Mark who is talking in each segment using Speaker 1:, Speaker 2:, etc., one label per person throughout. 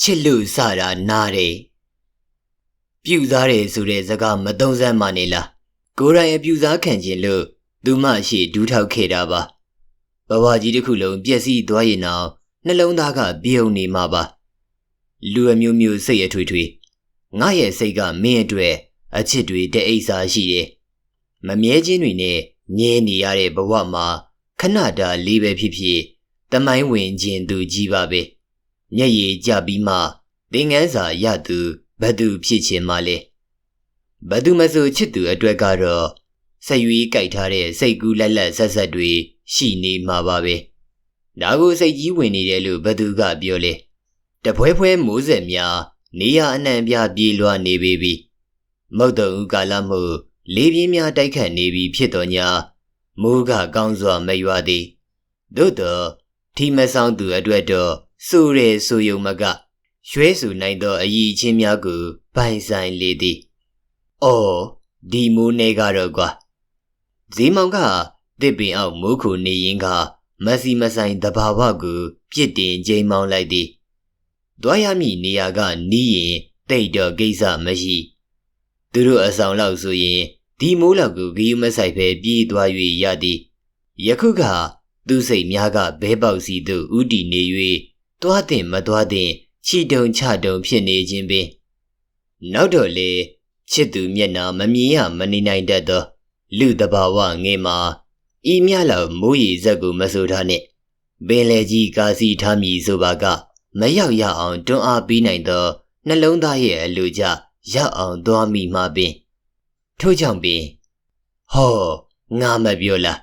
Speaker 1: ချစ်လို့စတာနားတယ်ပြူစားတယ်ဆိုတဲ့စကားမသုံးစမ်းမနေလားကိုယ်တိုင်အပြူစားခံခြင်းလို့သူမရှိဒူးထောက်ခဲ့တာပါဘဝကြီးတစ်ခုလုံးပျက်စီးသွားရင်တော့နှလုံးသားကပြုံနေမှာပါလူအမျိုးမျိုးစိတ်အထွေထွေငါရဲ့စိတ်ကမင်းအတွက်အချစ်တွေတအိတ်စာရှိတယ်မမြဲခြင်းတွေနဲ့ငြင်းနေရတဲ့ဘဝမှာခဏတာလေးပဲဖြစ်ဖြစ်တမိုင်းဝင်ခြင်းသူကြီးပါပဲ မျက်ရည်ကျပြီးမှသင်ငန်းစာရသူဘသူဖြစ်ခြင်းမလဲဘသူမဆိုချစ်သူအတွက်ကတော့ဆက်ရွေးကြိုက်ထားတဲ့စိတ်ကူးလက်လက်ဆက်ဆက်တွေရှိနေမှာပါပဲဒါကိုစိတ်ကြီးဝင်နေတယ်လို့ဘသူကပြောလဲတပွဲဖွဲမိုးဆက်များနေရအနှံပြပြေးလွှားနေပေပြီမုတ်တုံကာလမှုလေးပြင်းများတိုက်ခတ်နေပြီဖြစ်တော်ညာမိုးကကောင်းစွာမရွာသည်သို့တော့ထီမဆောင်သူအတွက်တော့ ဆိုရဲဆိုယုံမကရွှဲဆူနိုင်သောအည်ချင်းများကိုပိုင်ဆိုင်လေသည်။အော်ဒီမိုးနေကတော့ကွာဇီမောင်ကတစ်ပင်အောက်မိုးခုနေရင်ကမစီမဆိုင်တဘာဝကိုပြစ်တင်ကြိမ်မောင်းလိုက်သည်။တွားရမည့်နေရာကနီးရင်တိတ်တော့ကိစ္စမရှိ။သူတို့အဆောင်လောက်ဆိုရင်ဒီမိုးလောက်ကိုဂီယူမဆိုင်ပဲပြေးသွား၍ရသည်။ယခုကသူစိတ်များကဘဲပေါက်စီသို့ဥတီနေ၍ တွားတင်မတွားတင်ချီတုံချတုံဖြစ်နေခြင်းပင်နောက်တော့လေချစ်သူမျက်နာမမြင်ရမနေနိုင်တတ်သော လူတဘာဝငယ်မှာဤမြလောက်မိုးရီဇက်ကိုမဆိုထားနဲ့ပင်လေကြီးကာစီထားမည်ဆိုပါက မရောက်ရအောင်တွန်းအားပေးနိုင်သောနှလုံးသားရဲ့အလိုကြရောက်အောင်သွားမိမှာပင်ထို့ကြောင့်ပင်ဟောငါမပြောလား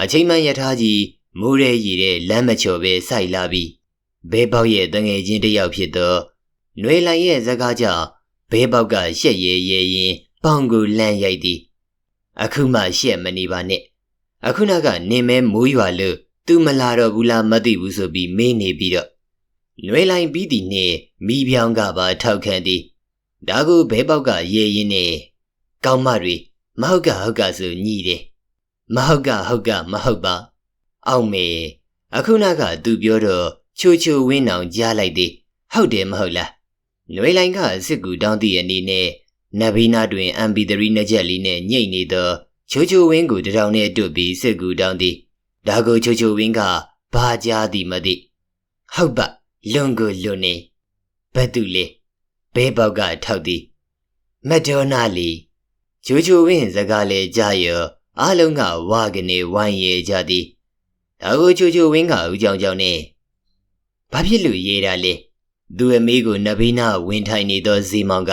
Speaker 1: အချိန်မှန်ရထားကြီးမိုးရဲရည်တဲ့လမ်းမချော်ပဲစိုက်လာပြီး ဘဲပေါက်ရဲ့တငယ်ချင်းတစ်ယောက်ဖြစ်သောနှွေလိုင်ရဲ့ဇကားကြောင့်ဘဲပေါက်ကရှက်ရဲရဲရင်ပေါင်ကိုလန့်ရိုက်သည်အခုမှရှက်မနေပါနဲ့အခုနကနေမဲမိုးရွာလို့သူမလာတော့ဘူးလားမသိဘူးဆိုပြီးမေးနေပြီးတော့နှွေလိုင်ပြီးသည်နှင့်မိပြောင်းကပါထောက်ခံသည်ဒါကိုဘဲပေါက်ကရဲရင်နဲ့ကောင်းမတွေမဟုတ်ကဟုတ်ကဆိုညိတယ်မဟုတ်ကဟုတ်ကမဟုတ်ပါ အောက်မေအခုနကသူပြောတော့ ချိုချိုဝင်းအောင်ကြားလိုက်သည်ဟုတ်တယ်မဟုတ်လားຫນွေလိုင်ကစစ်ကူတောင်းသည့်အနေနဲ့နဗီနာတွင် MP3 နှစ်ချက်လေးနဲ့ညှိနေသောချိုချိုဝင်းကိုတထောင်နဲ့တွတ်ပြီးစစ်ကူတောင်းသည်ဒါကိုချိုချိုဝင်းကဘာကြားသည်မသိဟုတ်ပါလွန်ကိုလွန်နေဘတ်တူလေဘဲပေါက်ကထောက်သည်မက်ဒေါနာလီချိုချိုဝင်းစကားလေကြားရအားလုံးကဝါကနေဝိုင်းရဲကြသည်ဒါကိုချိုချိုဝင်းကဦးကြောင်ကြောင်နဲ့ ဘာဖြစ်လို့ရေးတာလဲသူအမေကိုနဗီနာဝင်ထိုင်နေသောဇီမောင်က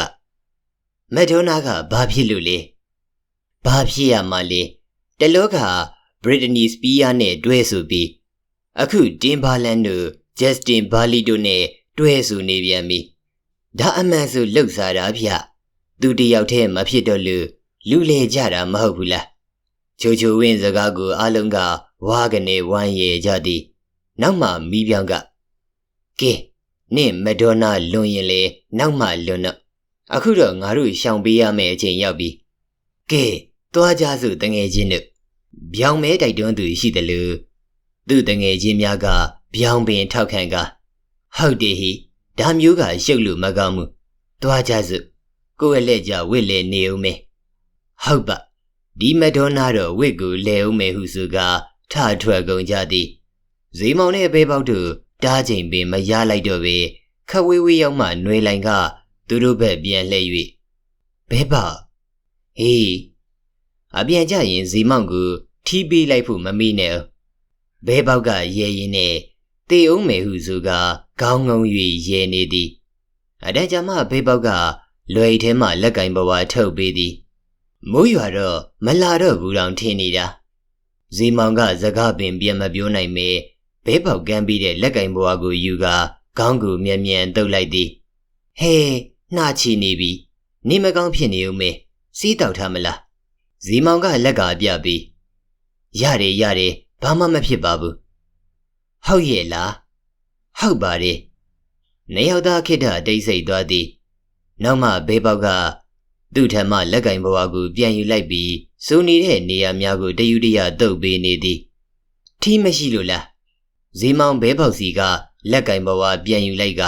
Speaker 1: မက်ဒိုနာကဘာဖြစ်လို့လဲဘာဖြစ်ရမှာလဲတလောကဘရစ်တနီစပီးယားနဲ့တွဲဆိုပြီးအခုတင်ဘာလန်တို့ဂျက်စတင်ဘာလီတို့နဲ့တွဲဆိုနေပြန်ပြီဒါအမှန်ဆိုလှုပ်စားတာဗျသူတယောက်တည်းမဖြစ်တော့လို့လူလေကြတာမဟုတ်ဘူးလားချိုချိုဝင်းစကားကိုအားလုံးကဝါကနေဝမ်းရကြသည်နောက်မှမီးပြောင်းက ကဲနင့်မဒေါနာလွန်ရင်လေနောက်မှလွန်တော့အခုတော့ငါတို့ရှောင်ပေးရမယ့်အချိန်ရောက်ပြီကဲသွားကြစို့တငယ်ချင်းတို့ဗျောင်မဲတိုက်တွန်းသူရှိတယ်လို့သူ့တငယ်ချင်းများကဗျောင်ပင်ထောက်ခံကဟုတ်တယ်ဟိဒါမျိုးကရှုပ်လို့မကောင်းဘူးသွားကြစို့ကိုယ့်ရဲ့လက်ကြဝစ်လေနေဦးမယ်ဟုတ်ပါဒီမဒေါနာတော့ဝစ်ကိုလဲဦးမယ်ဟုဆိုကထထွက်ကုန်ကြသည်ဇေမောင်နဲ့ဘေးပေါက်တို့ တားချိန်ပင်မရလိုက်တော့ပေခက်ဝေးဝေးရောက်မှຫນွေလိုင်ကသူတို့ဘက်ပြန်လှည့်၍ဘဲပါဟေးအပြန်ကြရင်ဇီမောင်ကိုထီးပေးလိုက်ဖို့မမေ့နဲ့ဘဲပေါက်ကရဲရင်နဲ့တေအောင်မယ်ဟုဆိုကခေါင်းငုံ၍ရဲနေသည်အတန်းကြမှဘဲပေါက်ကလွယ်ထဲမှလက်ကင်ဘဝထုတ်ပေးသည်မိုးရွာတော့မလာတော့ဘူးတောင်ထင်နေတာဇီမောင်ကစကားပင်ပြန်မပြောနိုင်မေ ဘဲပေါက်ကမ်းပြီးတဲ့လက်ကင်ဘွားကိုယူကာခေါင်းကိုမြန်မြန်တုပ်လိုက်သည်ဟဲနှာချီနေပြီနေမကောင်းဖြစ်နေဦးမေစီးတောက်ထားမလားဇီမောင်ကလက်ကပြပြီးရတယ်ရတယ်ဘာမှမဖြစ်ပါဘူးဟုတ်ရဲ့လားဟုတ်ပါတယ်နေရောက်သားခိတ္တတိတ်ဆိတ်သွားသည်နောက်မှဘေးပေါက်ကသူ့ထံမှလက်ကင်ဘွားကိုပြန်ယူလိုက်ပြီးစိုးနေတဲ့နေရာများကိုတယူတရတုပ်ပေးနေသည်ထီးမရှိလို့လား ဇီမောင်ဘဲပေါက်စီကလက်ကင်ဘဝပြန်ယူလိုက်က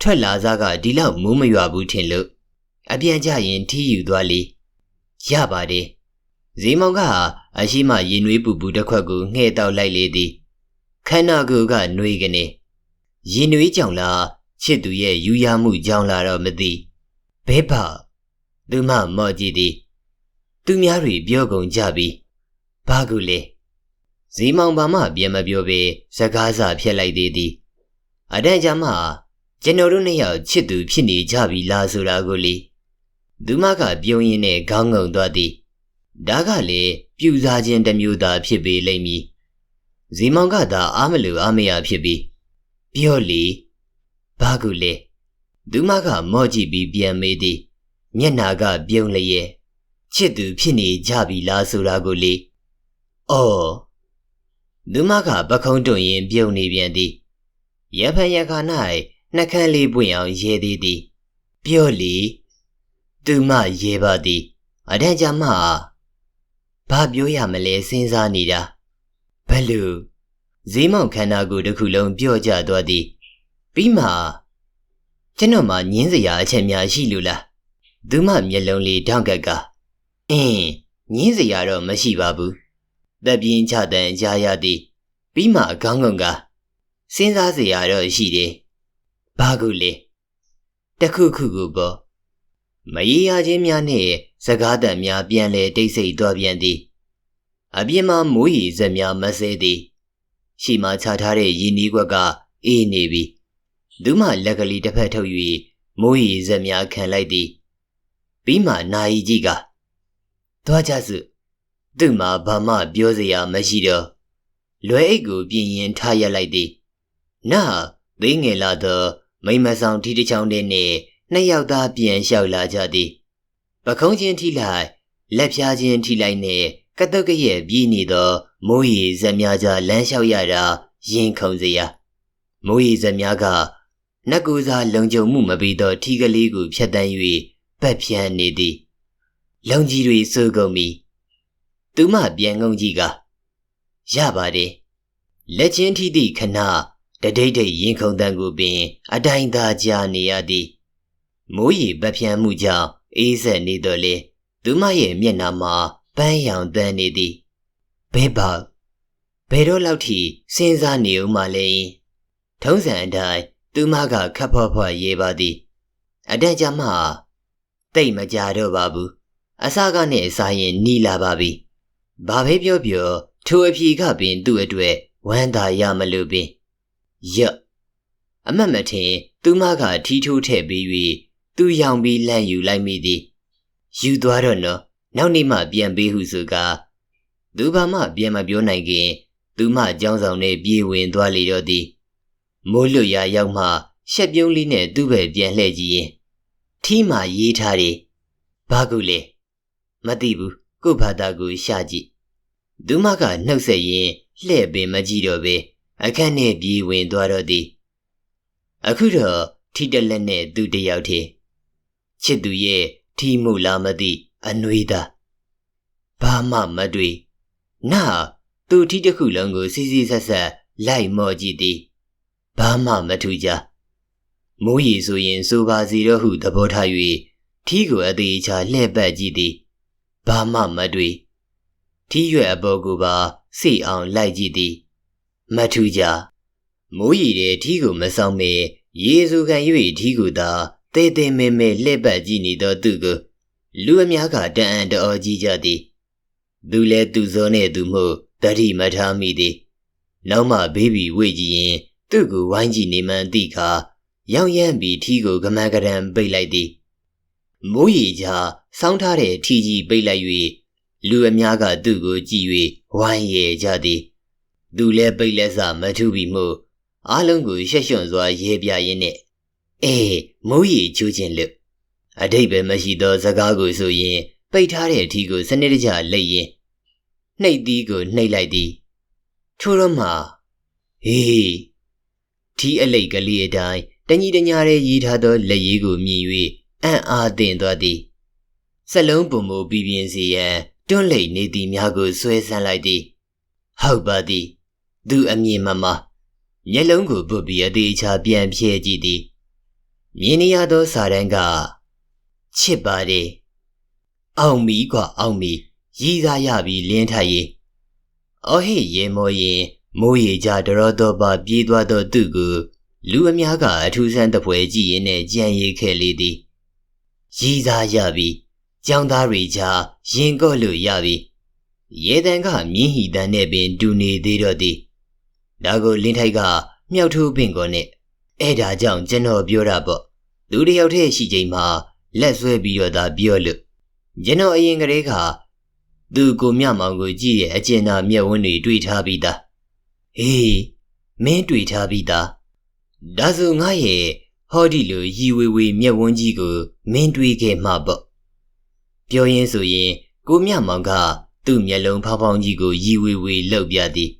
Speaker 1: ထထွက်လာစားကဒီလောက်မိုးမရွာဘူးထင်လို့အပြန်ကြရင်ထီးယူသွားလေရပါတယ်ဇီမောင်ကအရှိမရင်နွေးပူပူတစ်ခွက်ကိုငှဲ့တောက်လိုက်လေသည်ခန္ဓာကိုယ်ကနှွေးကနေရင်နွေးကြောင်လားချစ်သူရဲ့ယူရမှုကြောင်လာတော့မသိဘဲပါသူမမော်ကြည့်သည် သူများတွေပြောကုန်ကြပြီဘာကူလဲ ဇီမောင်ဘာမှပြန်မပြောပေစကားစာဖြတ်လိုက်သေးသည်အတန်းကြမှာကျွန်တော်တို့နှစ်ယောက်ချစ်သူဖြစ်နေကြပြီလားဆိုတာကိုလေသူမကပြုံးရင်းနဲ့ခေါင်းငုံသွားသည်ဒါကလေပြူစားခြင်းတစ်မျိုးသာဖြစ်ပေလိမ့်မည်ဇီမောင်ကသာအားမလို့အားမရဖြစ်ပြီးပြောလေဘာကူလဲသူမကမော့ကြည့်ပြီးပြန်မေးသည်မျက်နာကပြုံးလျက်ချစ်သူဖြစ်နေကြပြီလားဆိုတာကိုလေအော် သူမကပခုံးတွင်ရင်ပြုံးနေပြန်သည်ရဖန်ရခါ၌နှကန်းလေးပွင့်အောင်ရဲသေးသည် ပြောလေသူမရဲပါသည်အတန်းကြမှဘာပြောရမလဲစဉ်းစားနေတာဘလို့ဈေးမောင်ခန္ဓာကိုယ်တစ်ခုလုံးပြော့ကျသွားသည်ပြီးမှကျွန်တော်မှညင်းစရာအချက်များရှိလို့လားသူမမျက်လုံးလေးထောက်ကက်က အင်းညင်းစရာတော့မရှိပါဘူး တပ်ပြင်းချတဲ့ကြားရသည်ပြီးမှအကောင်းကုန်ကစဉ်းစားစရာတော့ရှိတယ်ဘာကူလဲတခုခုကိုပေါ့မရေရခြင်းများနဲ့စကားတန်များပြန်လဲတိတ်ဆိတ်သွားပြန်သည်အပြင်မှာမိုးရီစက်များမဆဲသည်ရှိမှချထားတဲ့ရင်းနှီးကွက်ကအေးနေပြီသူမလက်ကလေးတစ်ဖက်ထုတ်၍မိုးရီစက်များခံလိုက်သည်ပြီးမှနာယီကြီးကသွားကြစု သူ့မှာဘာမှပြောစရာမရှိတော့လွယ်အိတ်ကိုပြင်ရင်ထားရလိုက်သည်နာသိငယ်လာသောမိမဆောင်ထီတစ်ချောင်းတည်းနှင့်နှစ်ယောက်သားပြန်လျှောက်လာကြသည်ပခုံးချင်းထိလိုက်လက်ဖြားချင်းထိလိုက်နှင့်ကတုတ်ကရဲ့ပြေးနေသောမိုးရီဇက်များကြားလမ်းလျှောက်ရတာရင်ခုန်စရာမိုးရီဇက်များကနတ်ကူစားလုံခြုံမှုမပေးသောထီကလေးကိုဖျက်တမ်း၍ပတ်ဖြန်းနေသည်လုံကြီးတွေစိုးကုန်ပြီ သူမပြန်ငုံကြီးကရပါတယ်လက်ချင်းထိသည့်ခဏတဒိတ်ဒိတ်ရင်ခုန်တန်ကိုပင် အတိုင်းသာကြာနေရသည်မိုးရီပပြန်းမှုကြောင့်အေးဆက်နေတော့လေသူမရဲ့မျက်နှာမှာပန်းရောင်တန်းနေသည်ဘဲပါဘယ်တော့လောက်ထိစဉ်းစားနေဦးမှလဲထုံးစံအတိုင်းသူမကခပ်ဖွားဖွားရေးပါသည်အတန်ကြာမှတိတ်မကြတော့ပါဘူးအစကနဲ့အစားရင်နီးလာပါပြီ ဘာပဲပြောပြောထိုအဖြေကပင်သူ့အတွက်ဝမ်းသာရမလို့ပင်ရအမတ်မထင်သူမကထီးထိုးထည့်ပြီး၍သူရောင်ပြီးလန့်ယူလိုက်မိသည်ယူသွားတော့နော်နောက်နေ့မှပြန်ပေးဟုဆိုကာသူဘာမှပြန်မပြောနိုင်ခင်သူမအကြောင်းဆောင်နဲ့ပြေးဝင်သွားလေတော့သည်မိုးလွတ်ရာရောက်မှရှက်ပြုံးလေးနဲ့သူ့ဘက်ပြန်လှည့်ကြည့်ရင်ထီးမှရေးထားတယ်ဘာကူလဲမသိဘူး ကို့ဘာသာကိုရှာကြည့်သူမကနှုတ်ဆက်ရင်လှဲ့ပင်မကြည့်တော့ပဲအခန်းနဲ့ပြေးဝင်သွားတော့သည်အခုတော့ထီတလက်နဲ့သူတယောက်တည်းချစ်သူရဲ့ထီမှုလားမသိအနှွေးသားဘာမှမတွေ့နာသူထီတစ်ခုလုံးကိုစီစီဆက်ဆက်လိုက်မော်ကြည့်သည်ဘာမှမထူကြမိုးရီဆိုရင် ဆိုပါစီတော့ဟုသဘောထား၍ထီကိုအသေးချာလှဲ့ပတ်ကြည့်သည် ဘာမှမတွေ့ထီရွယ်အပေါ်ကိုပါစိအောင်လိုက်ကြည့်သည်မထူကြမိုးရီတဲ့ထီကိုမဆောင်မေရေစုခံ၍ထီကိုသာတဲတဲမဲမဲလှဲ့ပတ်ကြည့်နေသောသူကိုလူအများကတန်အံ့တော်ကြီးကြသည်သူလဲသူစောနဲ့သူမှုတတိမထားမိသည်နောက်မှဘေးဘီဝေ့ကြည့်ရင်သူ့ကိုဝိုင်းကြည့်နေမှန်းသိခါရောက်ရမ်းပြီးထီကိုကမန်းကရံပိတ်လိုက်သည် မိုးရီကြားစောင်းထားတဲ့ထီကြီးပိတ်လိုက်၍လူအများကသူ့ကိုကြည့်၍ဝိုင်းရဲကြသည်သူလဲပိတ်လက်စမထူပြီးမှုအားလုံးကိုရှက်ရွံ့စွာရဲပြရင်းနဲ့အေးမိုးရီချူးခြင်းလို့အတိတ်ပဲမရှိသောစကားကိုဆိုရင်ပိတ်ထားတဲ့အထီကိုစနစ်တကျလိတ်ရင်နှိပ်သီးကိုနှိပ်လိုက်သည်ထို့တော့မှဟေးထီအလိတ်ကလေးအတိုင်းတညီတညာရဲ့ရေးထားသောလက်ရည်ကိုမြင်၍ အံ့အားသင့်သွားသည်စလုံးပုံမူပြပြင်းစီရန်တွန့်လိတ်နေသည်များကိုဆွဲဆန်းလိုက်သည်ဟုတ်ပါသည် သူအမြင်မှမှမျက်လုံးကိုပုတ်ပြီးအသေးချာပြန်ဖြဲကြည့်သည်မြင်နေရသောစာတန်းကချစ်ပါတယ်အောင်မီကွာအောင်မီရည်စားရပြီးလင်းထိုက်ရေအော်ဟစ်ရေမောရင်မိုးရေကြတရောတော့ပါပြေးသွားသောသူကိုလူအများကအထူးဆန်းတပွဲကြည့်ရင်းနဲ့ကြံရည်ခဲ့လေသည် ရည်စားရပြီးကျောင်းသားတွေကြားရင်ကော့လို့ရပြီးရေတံကမြင်းဟီတန်နဲ့ပင်တူနေသေးတော့သည်ဒါကိုလင်းထိုက်ကမြောက်ထိုးပင်ကောနဲ့အဲ့ဒါကြောင့်ကျွန်တော်ပြောတာပေါ့လူတစ်ယောက်တည်းရှိချိန်မှာလက်ဆွဲပြီးတော့သာပြောလို့ကျွန်တော်အရင်ကတည်းကသူကိုမြမောင်ကိုကြည့်ရဲ့အကျဉ်းသာမျက်ဝန်းတွေတွေ့ထားပြီးသားဟေးမင်းတွေ့ထားပြီးသားဒါဆိုငါရဲ့ ဟောဒီလိုရီဝေဝေမျက်ဝန်းကြီးကိုမင်းတွေ့ခဲ့မှာပေါ့ပြောရင်းဆိုရင်ကိုမြမောင်ကသူ့မျက်လုံးဖောင်းဖောင်းကြီးကိုရီဝေဝေလှုပ်ပြသည်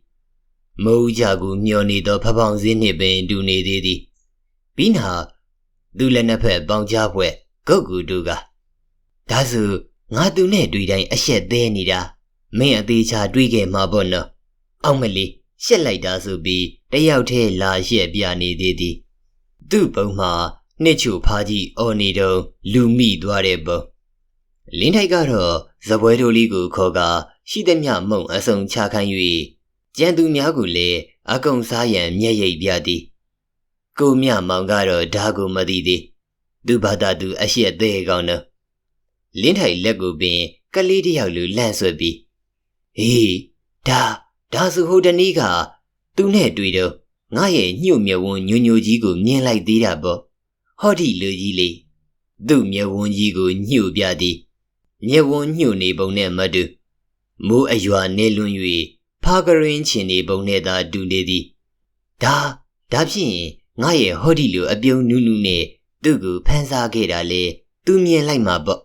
Speaker 1: မိုးကြကိုမျောနေသောဖဖောင်းစင်းနှင့်ပင်တူနေသေးသည်ပြီးနာသူလည်းနှစ်ဖက်ပေါင်းကြပွဲဂုတ်ကူတူကဒါဆိုငါသူနဲ့တွေ့တိုင်းအရှက်သေးနေတာမင်းအသေးချာတွေးခဲ့မှာပေါ့နော်အောင်မလေးရှက်လိုက်တာဆိုပြီးတယောက်တည်းလာရှက်ပြနေသေးသည် သူ့ပုံမှာနှစ်ချိုဖားကြီးအော်နေတော့လူမိသွားတဲ့ပုံလင်းထိုက်ကတော့ဇပွဲတိုလေးကိုခေါ်ကာရှိသည်မြမုံအစုံချခိုင်း၍ကြံသူများကိုလည်းအကုံစားရန်မျက်ရည်ပြသည်ကိုမြမောင်ကတော့ဓာကိုမသိသေးသူဘာသာသူအရှက်သေးကောင်းတော့လင်းထိုင်လက်ကိုပင်ကလေးတယောက်လူလန့်ဆွဲပြီးဟေးဒါဒါဆိုဟိုတနေ့ကသူနဲ့တွေ့တော့ ငါရဲ့ညှို့မြဝန်းညိုညိုကြီးကိုမြင်လိုက်သေးတာပေါ့ဟောဒီလူကြီးလေးသူ့မြဝန်းကြီးကိုညှို့ပြသည်မြဝန်းညှို့နေပုံနဲ့မတူမိုးအရွာနေလွန်၍ဖားကရင်ချင်နေပုံနဲ့သာတူနေသည်ဒါဒါဖြင့်ငါရဲ့ဟောဒီလိုအပြုံးနူးနူးနဲ့သူ့ကိုဖန်ဆားခဲ့တာလေသူမြင်လိုက်မှာပေါ့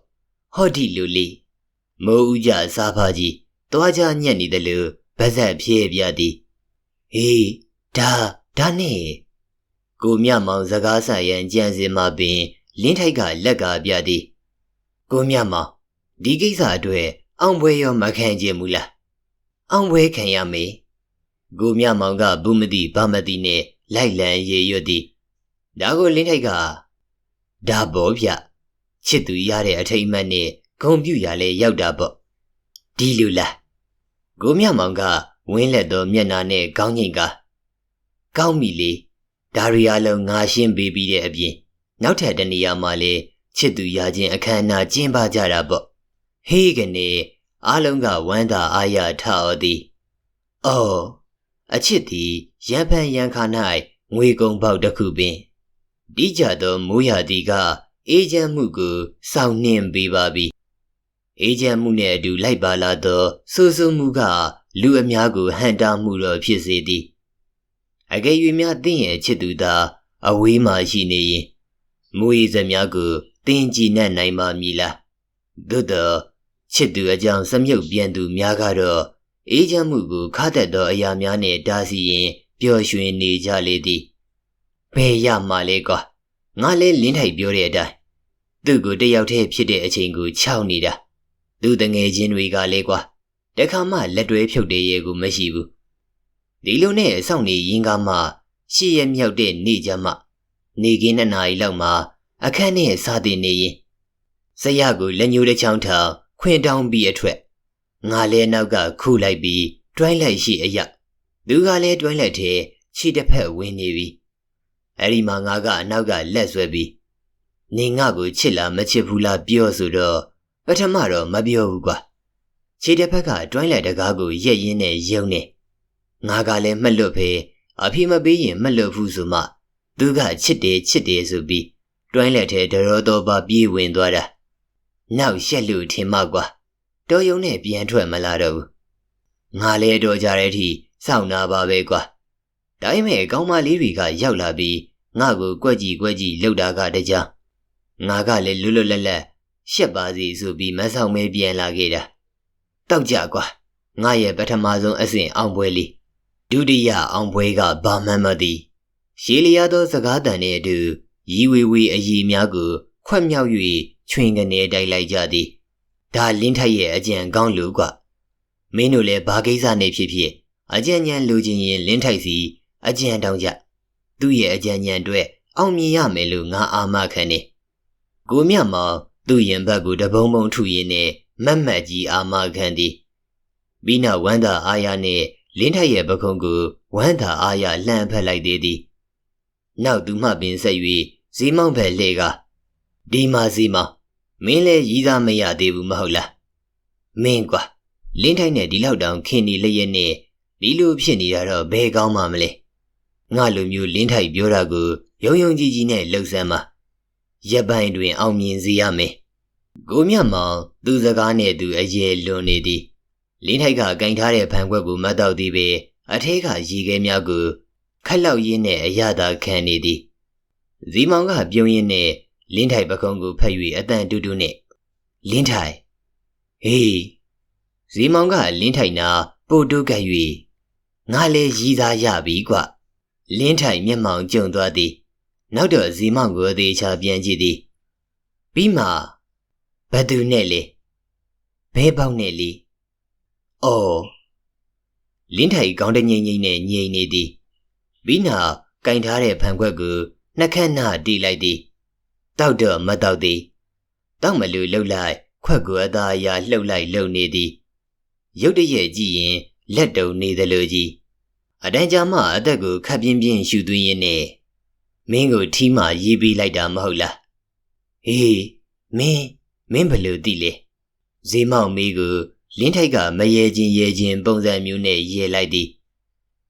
Speaker 1: ဟောဒီလိုလေးမိုးဦးကြစားဖားကြီးတွားကြညက်နေတယ်လို့ဗဇက်ဖြဲပြသည်ဟေး ဒါဒါနဲ့ကိုမြမောင်စကားဆရန်ကြံစင်မှာပင်လင်းထိုက်ကလက်ကပြသည်ကိုမြမောင်ဒီကိစ္စအတွက်အောင်ပွဲရောမခံကြဘူးလားအောင်ပွဲခံရမေကိုမြမောင်ကဘူးမသိဘာမသိနဲ့လိုက်လံရေရွတ်သည်ဒါကိုလင်းထိုက်ကဒါဘောဗျချစ်သူရတဲ့အထိတ်အမှတ်နဲ့ဂုံပြူရလဲရောက်တာပေါ့ဒီလူလားကိုမြမောင်ကဝင်းလက်သောမျက်နာနဲ့ခေါင်းငိတ်က ကောင်းပြီလေဒါရီယာလုံးငါရှင်းပေးပြီးတဲ့အပြင်နောက်ထပ်တနေရာမှာလေချစ်သူရခြင်းအခမ်းအနားကျင်းပကြတာပေါ့ဟေးကနေအားလုံးကဝမ်းသာအားရထအော်သည်အော်အချစ်သည်ရံဖန်ရံခါ၌ငွေကုံပေါက်တစ်ခုပင်ဒီကြသောမိုးရာသီကအေးချမ်းမှုကိုစောင့်နှင်းပေးပါပြီအေးချမ်းမှုနဲ့အတူလိုက်ပါလာသောစိုးစိုးမှုကလူအများကိုဟန်တာမှုတော့ဖြစ်စေသည် အကယ်၍များတင်းရဲ့ချစ်သူသာအဝေးမှရှိနေရင်မူရည်စများကိုတင်းကြည်နဲ့နိုင်ပါမည်လားသို့တော့ချစ်သူအကြောင်းစမြုပ်ပြန်သူများကတော့အေးချမ်းမှုကိုခါတက်သောအရာများနဲ့တားဆီးရင်ပျော်ရွှင်နေကြလေသည်ဘယ်ရမှလဲကွာငါလဲလင်းထိုက်ပြောတဲ့အတိုင်းသူ့ကိုတယောက်တည်းဖြစ်တဲ့အချိန်ကိုခြောက်နေတာသူတငယ်ချင်းတွေကလည်းကွာတခါမှလက်တွဲဖြုတ်တဲ့ရေကိုမရှိဘူး ဒီလိုနဲ့အဆောင်နေရင်ကမှရှေ့ရမြောက်တဲ့နေ့ကြမှနေကင်းနှစ်နာရီလောက်မှအခန်းထဲစားတင်နေရင်ဆရာကိုလက်ညှိုးတစ်ချောင်းထောင်ခွင်တောင်းပြီးအထွက်ငါလဲနောက်ကခုလိုက်ပြီးတွိုင်းလိုက်ရှိအရာသူကလည်းတွိုင်းလိုက်တဲ့ခြေတစ်ဖက်ဝင်နေပြီအဲ့ဒီမှာငါကအနောက်ကလက်ဆွဲပြီးနေငါကိုချစ်လားမချစ်ဘူးလားပြောဆိုတော့ပထမတော့မပြောဘူးကွာခြေတစ်ဖက်ကတွိုင်းလိုက်တကားကိုရက်ရင်းနဲ့ယုံနေ ငါကလည်းမလွတ်ဖေးအဖေမပေးရင်မလွတ်ဘူးဆိုမှသူကချစ်တယ်ချစ်တယ်ဆိုပြီးတွိုင်းလက်ထဲဒရောတော်ပါပြေးဝင်သွားတာနောက်ရှက်လို့ထင်မှကွာတော်ယုံနဲ့ပြန်ထွက်မလာတော့ဘူးငါလည်းတော့ကြတဲ့အထိစောင့်နာပါပဲကွာဒါပေမဲ့ကောင်းမလေးတွေကရောက်လာပြီးငါ့ကိုကွက်ကြီးကွက်ကြီးလှုပ်တာကတကြားငါကလည်းလွတ်လွတ်လပ်လပ်ရှက်ပါစီဆိုပြီးမဆောင်မဲပြန်လာခဲ့တာတောက်ကြကွာငါရဲ့ပထမဆုံးအဆင့်အောင်ပွဲလေး ဒုတိယအောင်ပွဲကဘာမှမသိရှေးလျားသောစကားတန်နှင့်အတူရီဝေဝေအည်များကိုခွက်မြောက်၍ချွင်ကနေတိုက်လိုက်ကြသည်ဒါလင်းထိုက်ရဲ့အကြံကောင်းလူကွမင်းတို့လည်းဘာကိစ္စနဲ့ဖြစ်ဖြစ်အကြံဉာဏ်လူချင်းရင်လင်းထိုက်စီအကြံတောင်းကြသူ့ရဲ့အကြံဉာဏ်အတွက်အောင်မြင်ရမယ်လို့ငါအာမခံနေကိုမြတ်မောင်သူ့ရင်ဘတ်ကိုတပုံးပုံထုရင်းနဲ့မတ်မတ်ကြီးအာမခံသည်ပြီးနောက်ဝမ်းသာအားရနဲ့ လင်းထက်ရဲ့ပခုံးကိုဝမ်းသာအားရလှမ်းဖက်လိုက်သေးသည်နောက်သူမှပင်ဆက်၍ဇီမောင်ဖက်လှဲကဒီမာဇီမောင်မင်းလည်းရီးသားမရသေးဘူးမဟုတ်လားမင်းကွာလင်းထိုက်နဲ့ဒီလောက်တောင်ခင်နေလျက်နဲ့ဒီလိုဖြစ်နေရတော့ဘယ်ကောင်းမှမလဲငါလိုမျိုးလင်းထိုက်ပြောတာကိုယုံယုံကြည်ကြည်နဲ့လှုပ်ဆမ်းပါရက်ပိုင်းတွင်အောင်မြင်စေရမယ်ကိုမြတ်မောင်သူစကားနဲ့သူအယေလွန်နေသည် လင်းထိုက်ကကင်ထားတဲ့ဖန်ခွက်ကိုမတ်တော့သည်ပဲအထဲကရေခဲများကိုခက်လောက်ရင်းနဲ့အရသာခံနေသည်ဇီမောင်ကပြုံးရင်းနဲ့လင်းထိုက်ပကုံးကိုဖက်၍အတန်တူတူနဲ့လင်းထိုက်ဟေးဇီမောင်ကလင်းထိုက်နာပို့တုတ်ကပ်၍ငါလည်းရည်သားရပြီကွလင်းထိုက်မျက်မှောင်ကျုံသွားသည်နောက်တော့ဇီမောင်ကိုအသေးချပြန်ကြည့်သည်ပြီးမှဘသူနဲ့လေဘဲပေါက်နဲ့လေ အော်လင်းထိုက်ကောင်းတငိမ့်ငိမ့်နဲ့ငိမ့်နေသည်ပြီးနောက်ကင်ထားတဲ့ဖန်ခွက်ကိုနှက်ခမ်းနာတီးလိုက်သည်တောက်တော့မတောက်သည်တောက်မလူလှုပ်လိုက်ခွက်ကိုအသာအရာလှုပ်လိုက်လှုပ်နေသည်ရုတ်တရက်ကြည့်ရင်လက်တုံနေသလိုကြီးအတန်းကြာမှအသက်ကိုခပ်ပြင်းပြင်းရှူသွင်းရင်းနဲ့မင်းကိုထီးမှရေးပေးလိုက်တာမဟုတ်လားဟေးမင်းမင်းဘယ်လိုသိလဲဈေးမောင်မေးကို လင်းထိုက်ကမရေချင်းရေချင်းပုံစံမျိုးနဲ့ရေလိုက်သည်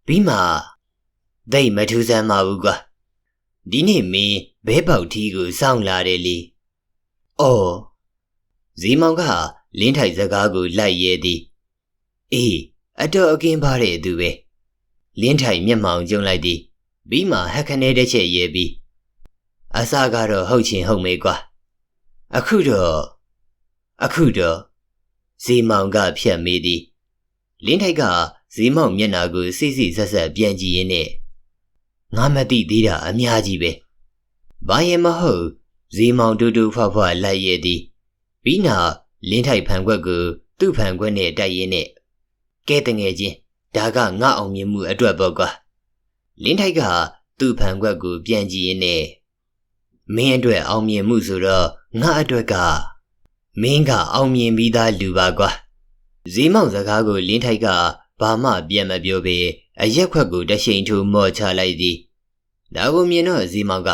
Speaker 1: ပြီးမှဒိတ်မထူးဆန်းပါဘူးကွာဒီနေ့မင်းဘဲပေါက်ထီးကိုစောင့်လာတယ်လေအော်ဈေးမောင်ကလင်းထိုက်စကားကိုလိုက်ရဲသည်အေးအတော်အကင်းပါတဲ့သူပဲလင်းထိုင်မျက်မှောင်ကျုံလိုက်သည်ပြီးမှဟက်ခနဲတစ်ချက်ရဲပြီးအစကတော့ဟုတ်ချင်ဟုတ်မေးကွာအခုတော့အခုတော့ ဇီမောင်ကဖြတ်မေးသည်လင်းထိုက်ကဇီမောင်မျက်နာကိုစိစိဆက်ဆက်ပြန်ကြည့်ရင်းနဲ့ငါမသိသေးတာအများကြီးပဲဘာရင်မဟုတ်ဇီမောင်တူတူဖွားဖွားလိုက်ရသည်ပြီးနောက်လင်းထိုက်ဖန်ခွက်ကိုသူ့ဖန်ခွက်နဲ့တိုက်ရင်းနဲ့ကဲတငယ်ချင်းဒါကငါအောင်မြင်မှုအတွက်ပေါ့ကွာလင်းထိုက်ကသူ့ဖန်ခွက်ကိုပြန်ကြည့်ရင်းနဲ့မင်းအတွက်အောင်မြင်မှုဆိုတော့ငါအတွက်က မင်းကအောင်မြင်ပြီးသားလူပါကွာဈေးမောင်စကားကိုလင်းထိုက်ကဘာမှပြန်မပြောပေအရက်ခွက်ကိုတရှိန်ထိုးမော့ချလိုက်သည်ဒါကိုမြင်တော့ဈေးမောင်က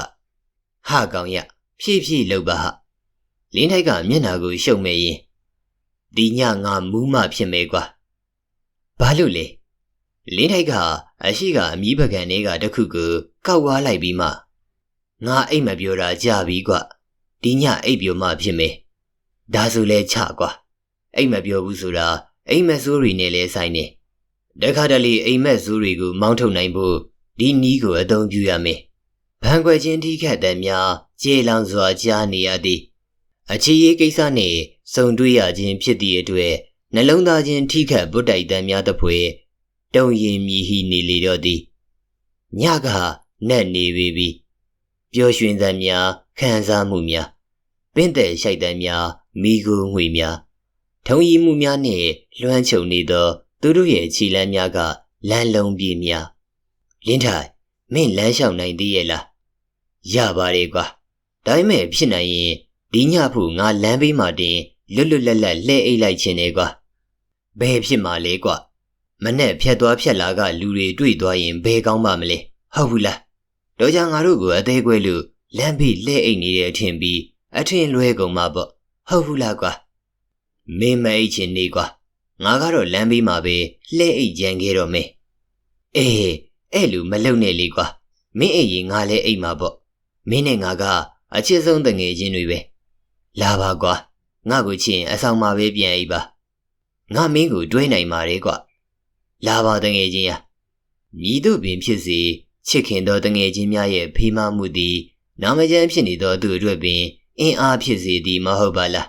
Speaker 1: ဟာကောင်ရဖြည့်ဖြည့်လုပ်ပါဟာလင်းထိုက်ကမျက်နာကိုရှုံမဲ့ရင်ဒီညငါမူးမဖြစ်မဲကွာဘာလို့လဲလင်းထိုက်ကအရှိကအမီးပကံတွေကတခုကိုကောက်ဝါလိုက်ပြီးမှငါအိတ်မပြောတာကြပြီကွဒီညအိတ်ပြောမှဖြစ်မယ် ဒါဆိုလဲချကွာအိတ်မပြောဘူးဆိုတာအိမ်မက်ဆိုးတွေနဲ့လဲဆိုင်နေတခါတလေအိမ်မက်ဆိုးတွေကိုမောင်းထုတ်နိုင်ဖို့ဒီနီးကိုအသုံးပြုရမယ်ဘန်ခွဲချင်းထိခတ်တဲ့များကျေလောင်စွာကြားနေရသည်အခြေရေးကိစ္စနှင့်စုံတွေ့ရခြင်းဖြစ်သည့်အတွက်နှလုံးသားချင်းထိခတ်ဗုဒ္ဓိုက်တန်များသဖွယ်တုံရင်မြည်ဟိနေလေတော့သည်ညကနက်နေပေပြီပျော်ရွှင်သံများခံစားမှုများပင့်တဲ့ရှိုက်တံများ မိကိုငွေများထုံရီမှုများနှင့်လွှမ်းခြုံနေသော သူတို့ရဲ့ခြေလမ်းများကလမ်းလုံးပြေးများလင်းထိုင်မင်းလမ်းလျှောက်နိုင်သေးရဲ့လားရပါတယ်ကွာဒါပေမဲ့ဖြစ်နိုင်ရင်ဒီညဖို့ငါလမ်းဘေးမှာတင်လွတ်လွတ်လပ်လပ်လှဲအိတ်လိုက်ခြင်းနေကွာဘယ်ဖြစ်မှာလဲကွာမနဲ့ဖြတ်သွားဖြတ်လာကလူတွေတွေ့သွားရင်ဘယ်ကောင်းပါမလဲဟုတ်ဘူးလားတော့ကြငါတို့ကိုအသေးကွဲလို့လမ်းဘေးလှဲအိတ်နေတဲ့အထင်ပြီးအထင်လွဲကုန်မှာပေါ့ ဟုတ်ဘူးလားကွာမင်းမအိတ်ချင်နေကွာငါကတော့လမ်းဘေးမှာပဲလှဲအိတ်ကြံခဲ့တော့မယ်အေးအဲ့လူမလုံနဲ့လေကွာမင်းအိတ်ရင်ငါလည်းအိတ်မှာပေါ့မင်းနဲ့ငါကအချစ်ဆုံးတငယ်ချင်းတွေပဲလာပါကွာငါ့ကိုချင်အဆောင်မှာပဲပြန်အိပ်ပါငါမင်းကိုတွဲနိုင်ပါတယ်ကွာလာပါတငယ်ချင်းရမြည်တို့ပင်ဖြစ်စေချစ်ခင်သောတငယ်ချင်းများရဲ့ဖေးမမှုသည်နာမကျန်းဖြစ်နေသောသူအတွက်ပင် အင်းအားဖြစ်စေသည်မဟုတ်ပါလား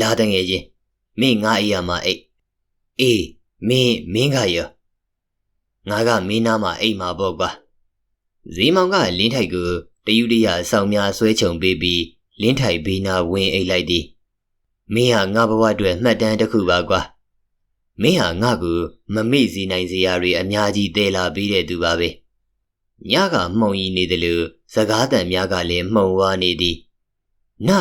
Speaker 1: လာတငယ်ချင်းမင်းငါအိယာမှာအိတ်အေးမင်းမင်းကရောငါကမင်းနာမှာအိတ်မှာပေါ့ကွာဈေးမောင်ကလင်းထိုက်ကိုတယူတရဆောင်များဆွဲချုံပေးပြီးလင်းထိုက်ဘေးနာဝင်းအိတ်လိုက်သည်မင်းဟာငါဘဝအတွက်မှတ်တမ်းတစ်ခုပါကွာမင်းဟာငါ့ကိုမမေ့စီနိုင်စရာတွေအများကြီးတဲလာပြီးတဲ့သူပါပဲညကမှုံရီနေတယ်လို့စကားတန်များကလည်းမှုံဝါနေသည် နာ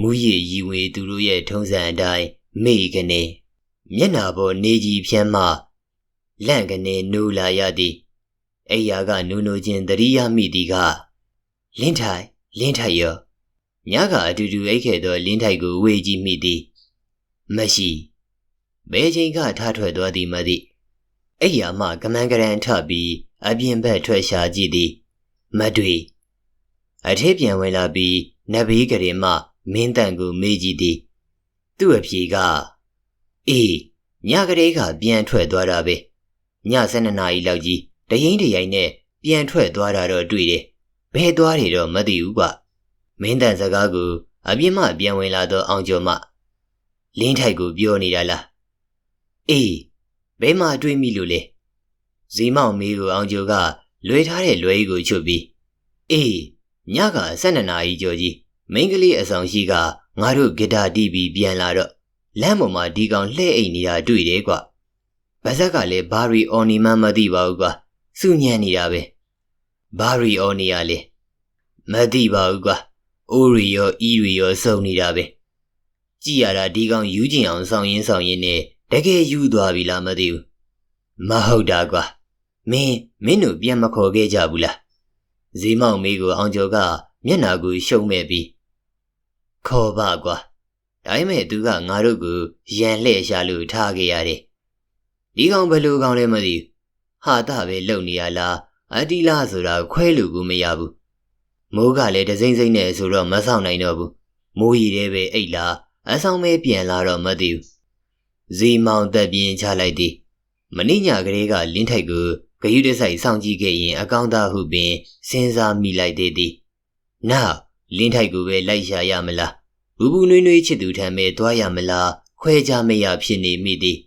Speaker 1: မူရည်ရီဝေသူတို့ရဲ့ထုံးစံအတိုင်းမိကနေမျက်နာပေါ်နေကြီးဖြန်းမှလန့်ကနေနိုးလာရသည်အိယာကနူးနိုးချင်းတရိယာမိသည်ကလင်းထိုင်လင်းထိုင်ရောညကအတူတူအိတ်ခဲ့သောလင်းထိုင်ကိုဝေကြည့်မိသည်မရှိဘယ်ချိန်ကထားထွက်သွားသည်မသိအိယာမှကမန်းကရန်ထပြီးအပြင်ဘက်ထွက်ရှာကြည့်သည်မတွေ့အထက်ပြန်ဝင်လာပြီး နဘေးကရင်မှမင်းတန်ကိုမေးကြည့်သည်သူ့အဖြေကအေးညကလေးကပြန်ထွက်သွားတာပဲည7နာရီလောက်ကြီးတရင်တရိုင်နဲ့ပြန်ထွက်သွားတာတော့တွေ့တယ်ဘယ်သွားတယ်တော့မသိဘူးကွမင်းတန်စကားကိုအပြင်းမှပြန်ဝင်လာတော့အောင်ကျော်မှလင်းထိုက်ကိုပြောနေတာလားအေးဘဲမှတွေးမိလို့လေဇီမောင်မေးကိုအောင်ကျော်ကလွေထားတဲ့လွယ်ကြီးကိုချုပ်ပြီးအေး ညက12နာရီကျော်ကြီးမိန်းကလေးအဆောင်ရှိကငါတို့ဂီတာတီးပြီးပြန်လာတော့လမ်းပေါ်မှာဒီကောင်လှဲ့အိမ်နေတာတွေ့တယ်ကွဗဇက်ကလည်းဘာရီအော်နီမန်မသိပါဘူးကွစုညံနေတာပဲဘာရီအော်နီရလေမသိပါဘူးကွအိုရီရောအီရီရောစုံနေတာပဲကြည်ရတာဒီကောင်ယူကျင်အောင်ဆောင်ရင်းဆောင်ရင်းနဲ့တကယ်ယူသွားပြီလားမသိဘူးမဟုတ်တာကွမင်းမင်းတို့ပြန်မခေါ်ခဲ့ကြဘူးလား ဇီမောင်မေးကိုအောင်ကျော်ကမျက်နာကိုရှုံမဲ့ပြီးခေါ်ပါကွာဒါပေမဲ့သူကငါတို့ကိုရန်လှည့်ရှာလို့ထားခဲ့ရတယ်ဒီကောင်ဘယ်လိုကောင်လဲမသိဘူးဟာတာပဲလုံနေရလားအတီလာဆိုတာခွဲလို့ကိုမရဘူးမိုးကလည်းတစိမ့်စိမ့်နဲ့ဆိုတော့မဆောင်နိုင်တော့ဘူးမိုးရီတဲ့ပဲအိတ်လားအဆောင်မဲပြန်လာတော့မသိဘူးဇီမောင်သက်ပြင်းချလိုက်သည်မင်းညကလေးကလင်းထိုက်ကို ဂယုတဆိုင်စောင့်ကြည့်ခဲ့ရင်အကောင်းသားဟုပင်စဉ်းစားမိလိုက်သေးသည်နောက်လင်းထိုက်ကိုပဲလိုက်ရှာရမလားဘူးဘူးနွေးနွေးချစ်သူထံပဲသွားရမလားခွဲကြမရဖြစ်နေမိသည်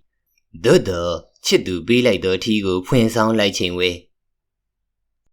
Speaker 1: သို့တော့ချစ်သူပေးလိုက်သောထီကိုဖွင့်ဆောင်လိုက်ချိန်ဝဲ